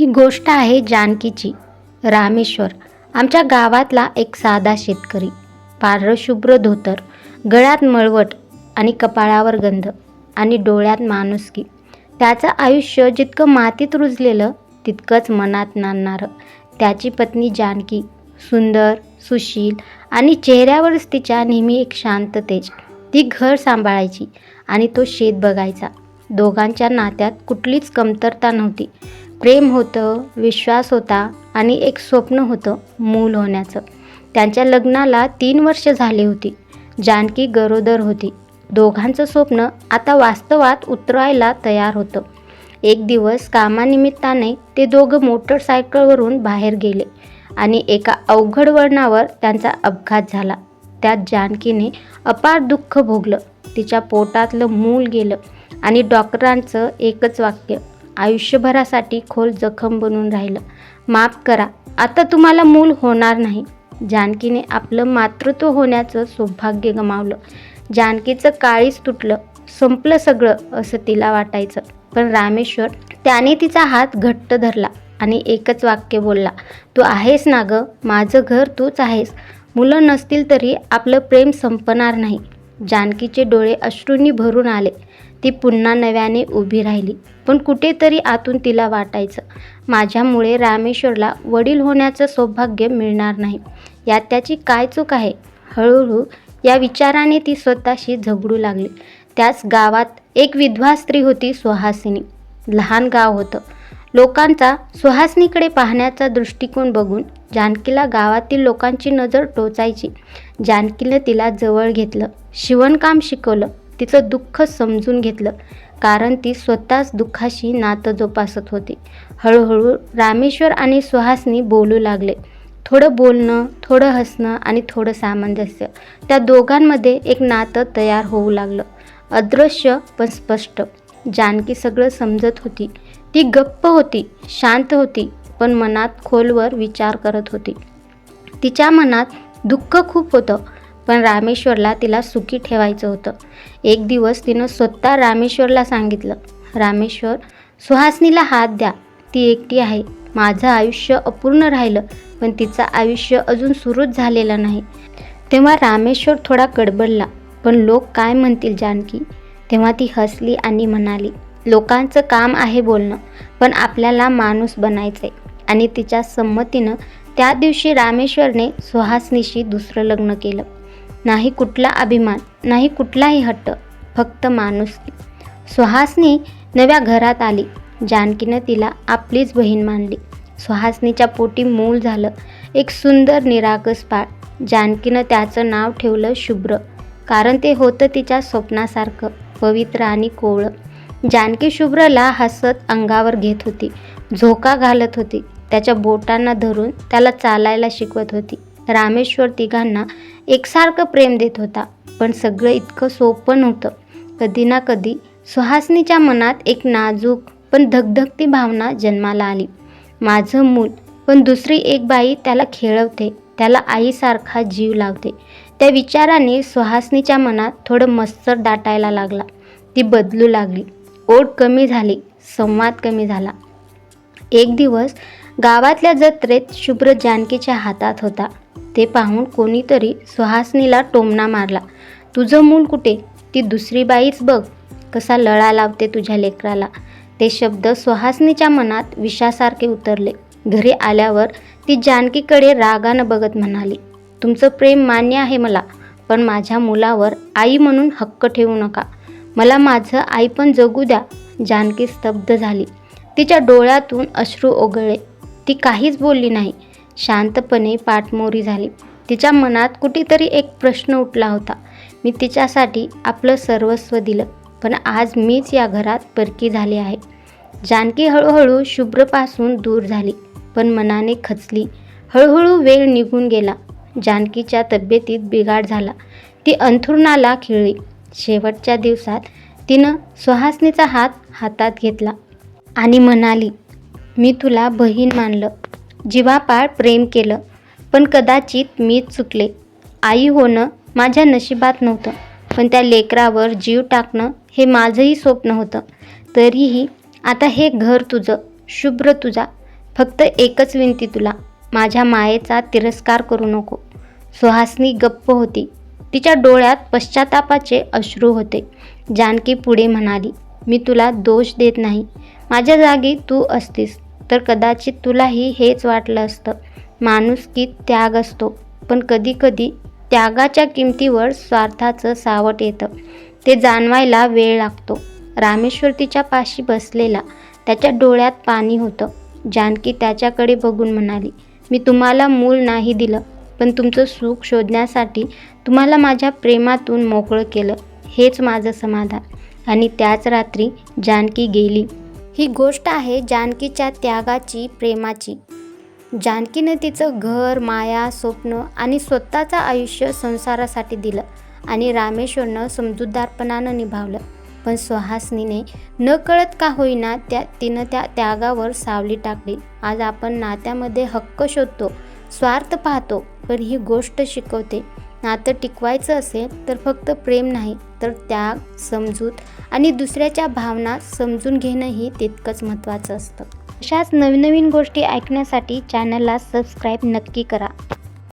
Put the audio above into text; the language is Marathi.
ही गोष्ट आहे जानकीची. रामेश्वर आमच्या गावातला एक साधा शेतकरी. पारशुभ्र धोतर गळ्यात मळवट आणि कपाळावर गंध आणि डोळ्यात माणुसकी. त्याचं आयुष्य जितकं मातीत रुजलेलं तितकंच मनात नांदणारं. त्याची पत्नी जानकी सुंदर सुशील आणि चेहऱ्यावरच तिच्या नेहमी एक शांत तेज ती घर सांभाळायची आणि तो शेत बघायचा. दोघांच्या नात्यात कुठलीच कमतरता नव्हती. प्रेम होतं विश्वास होता आणि एक स्वप्न होतं मूल होण्याचं. त्यांच्या लग्नाला तीन वर्ष झाली होती. जानकी गरोदर होती. दोघांचं स्वप्न आता वास्तवात उतरायला तयार होतं. एक दिवस कामानिमित्ताने ते दोघं मोटरसायकलवरून बाहेर गेले आणि एका अवघड वळणावर त्यांचा अपघात झाला. त्यात जानकीने अपार दुःख भोगलं. तिच्या पोटातलं मूल गेलं. आणि डॉक्टरांचं एकच वाक्य आयुष्यभरासाठी खोल जखम बनून राहिलं. माफ करा आता तुम्हाला मूल होणार नाही. जानकीने आपलं मातृत्व होण्याचं सौभाग्य गमावलं. जानकीचं काळीच तुटलं संपलं सगळं असं तिला वाटायचं. पण रामेश्वर त्याने तिचा हात घट्ट धरला आणि एकच वाक्य बोलला तू आहेस ना गं माझं घर तूच आहेस. मुलं नसतील तरी आपलं प्रेम संपणार नाही. जानकीचे डोळे अश्रूंनी भरून आले. ती पुन्हा नव्याने उभी राहिली. पण कुठेतरी आतून तिला वाटायचं माझ्यामुळे रामेश्वरला वडील होण्याचं सौभाग्य मिळणार नाही. यात त्याची काय चूक आहे? हळूहळू या विचाराने ती स्वतःशी झगडू लागली. त्याच गावात एक विधवा स्त्री होती सुहासिनी. लहान गाव होतं. लोकांचा सुहासनीकडे पाहण्याचा दृष्टिकोन बघून जानकीला गावातील लोकांची नजर टोचायची. जानकीनं तिला जवळ घेतलं शिवणकाम शिकवलं तिचं दुःख समजून घेतलं. कारण ती स्वतःच दुःखाशी नातं जोपासत होती. हळूहळू रामेश्वर आणि सुहासनी बोलू लागले. थोडं बोलणं थोडं हसणं आणि थोडं सामंजस्य. त्या दोघांमध्ये एक नातं तयार होऊ लागलं. अदृश्य पण स्पष्ट. जानकी सगळं समजत होती. ती गप्प होती शांत होती पण मनात खोलवर विचार करत होती. तिच्या मनात दुःख खूप होतं. पण रामेश्वरला तिला सुखी ठेवायचं होतं. एक दिवस तिनं स्वतः रामेश्वरला सांगितलं रामेश्वर सुहासनीला हात द्या. ती एकटी आहे. माझं आयुष्य अपूर्ण राहिलं पण तिचं आयुष्य अजून सुरूच झालेलं नाही. तेव्हा रामेश्वर थोडा गडबडला पण लोक काय म्हणतील जानकी? तेव्हा ती हसली आणि म्हणाली लोकांचं काम आहे बोलणं पण आपल्याला माणूस बनायचं आहे आणि तिच्या संमतीनं त्या दिवशी रामेश्वरने सुहासनीशी दुसरं लग्न केलं. नाही कुठला अभिमान नाही कुठलाही हट्ट फक्त माणुसकी सुहासनी नव्या घरात आली. जानकीनं तिला आपलीच बहीण मानली. सुहासनीच्या पोटी मूल झालं. एक सुंदर निरागस पाळ जानकीनं त्याचं नाव ठेवलं शुभ्र. कारण ते होतं तिच्या स्वप्नासारखं पवित्र आणि कोवळं. जानकी शुभ्रला हसत अंगावर घेत होती. झोका घालत होती. त्याच्या बोटांना धरून त्याला चालायला शिकवत होती. रामेश्वर तिघांना एकसारखं प्रेम देत होता. पण सगळं इतकं सोपं नव्हतं. कधी ना कधी सुहासनीच्या मनात एक नाजूक पण धगधगती भावना जन्माला आली. माझं मूल पण दुसरी एक बाई त्याला खेळवते त्याला आईसारखा जीव लावते. त्या विचाराने सुहासनीच्या मनात थोडं मत्सर दाटायला लागला. ती बदलू लागली. ओढ कमी झाली संवाद कमी झाला. एक दिवस गावातल्या जत्रेत शुभ्र जानकीच्या हातात होता. ते पाहून कोणीतरी सुहासनीला टोमणा मारला. तुझं मूल कुठे? ती दुसरी बाईच बघ. कसा लळा लावते तुझ्या लेकराला. ते शब्द सुहासनीच्या मनात विषासारखे उतरले. घरी आल्यावर ती जानकीकडे रागानं बघत म्हणाली तुमचं प्रेम मान्य आहे मला पण माझ्या मुलावर आई म्हणून हक्क ठेवू नका. मला माझं आई पण जगू द्या. जानकी स्तब्ध झाली. तिच्या डोळ्यातून अश्रू ओघळले. ती काहीच बोलली नाही. शांतपणे पाठमोरी झाली. तिच्या मनात कुठेतरी एक प्रश्न उठला होता. मी तिच्यासाठी आपलं सर्वस्व दिलं पण आज मीच या घरात परकी झाली आहे. जानकी हळूहळू शुभ्रपासून दूर झाली पण मनाने खचली. हळूहळू वेळ निघून गेला. जानकीच्या तब्येतीत बिघाड झाला. ती अंथरुणाला खिळली. शेवटच्या दिवसात तिनं सुहासनीचा हात हातात घेतला आणि म्हणाली मी तुला बहीण मानलं. जीवापाळ प्रेम केलं पण कदाचित मीच चुकले. आई होणं माझ्या नशिबात नव्हतं पण त्या लेकरावर जीव टाकणं हे माझंही स्वप्न होतं. तरीही आता हे घर तुझं शुभ्र तुझा फक्त एकच विनंती तुला माझ्या मायेचा तिरस्कार करू नको. सुहासनी गप्प होती. तिच्या डोळ्यात पश्चातापाचे अश्रू होते. जानकी पुढे म्हणाली मी तुला दोष देत नाही. माझ्या जागी तू असतीस. तर कदाचित तुलाही हेच वाटलं असतं. माणूस की त्याग असतो. पण कधीकधी त्यागाच्या किमतीवर स्वार्थाचं सावट येतं. ते जाणवायला वेळ लागतो. रामेश्वर तिच्या पाशी बसलेला. त्याच्या डोळ्यात पाणी होतं. जानकी त्याच्याकडे बघून म्हणाली मी तुम्हाला मूल नाही दिलं पण तुमचं सुख शोधण्यासाठी तुम्हाला माझ्या प्रेमातून मोकळं केलं. हेच माझं समाधान. आणि त्याच रात्री जानकी गेली. ही गोष्ट आहे जानकीच्या त्यागाची प्रेमाची. जानकीनं तिचं घर माया स्वप्न आणि स्वतःचं आयुष्य संसारासाठी दिलं आणि रामेश्वरनं समजूतदारपणानं निभावलं. पण सुहासनीने न कळत का होईना त्या तिनं त्या त्यागावर सावली टाकली. आज आपण नात्यामध्ये हक्क शोधतो स्वार्थ पाहतो पण ही गोष्ट शिकवते. नातं टिकवायचं असेल तर फक्त प्रेम नाही तर त्याग समजूत आणि दुसऱ्याच्या भावना समजून घेणंही तितकंच महत्त्वाचं असतं. अशाच नवीन नवीन गोष्टी ऐकण्यासाठी चॅनलला सबस्क्राईब नक्की करा.